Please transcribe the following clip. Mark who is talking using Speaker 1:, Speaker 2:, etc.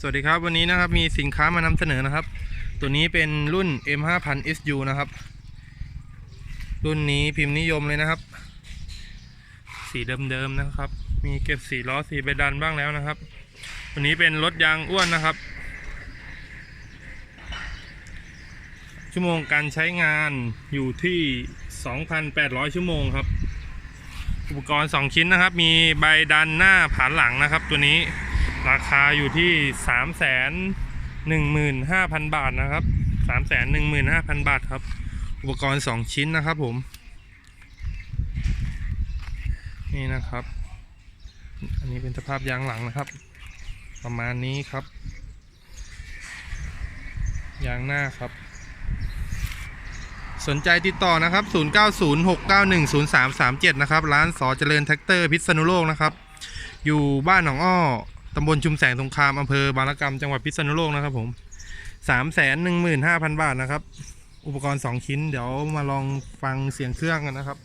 Speaker 1: สวัสดีครับวันนี้นะครับมีสินค้ามานำเสนอนะครับ ตัวนี้เป็นรุ่น M5000 SU นะครับ รุ่นนี้พิมพ์นิยมเลยนะครับ สีเดิมๆนะครับ มีเก็บสีล้อสีใบดันบ้างแล้วนะครับ ตัวนี้เป็นรถยางอ้วนนะครับ ชั่วโมงการใช้งานอยู่ที่ 2,800 ชั่วโมงครับ อุปกรณ์ 2 ชิ้นนะครับ มีใบดันหน้าผานหลังนะครับ ตัวนี้ ราคาอยู่ที่3 1 5 0 0 0บาทนะครับ3 1 5 0 0 0บาทครับ อุปกรณ์2ชิ้นนะครับผม นี่นะครับ อันนี้เป็นสภาพยางหลังนะครับ ประมาณนี้ครับ ยางหน้าครับ สนใจติดต่อนะครับ 0906910337 นะครับ ร้านสอเจริญแท็กเตอร์พิษณุโลกนะครับ อยู่บ้านหนองอ้อ ตำบลชุมแสงสงครามอำเภอบางละกำจังหวัดพิษณุโลกนะครับผมสามแสนหนึ่งหมื่นห้าพันบาทนะครับ อุปกรณ์สองชิ้น เดี๋ยวมาลองฟังเสียงเครื่องกันนะครับ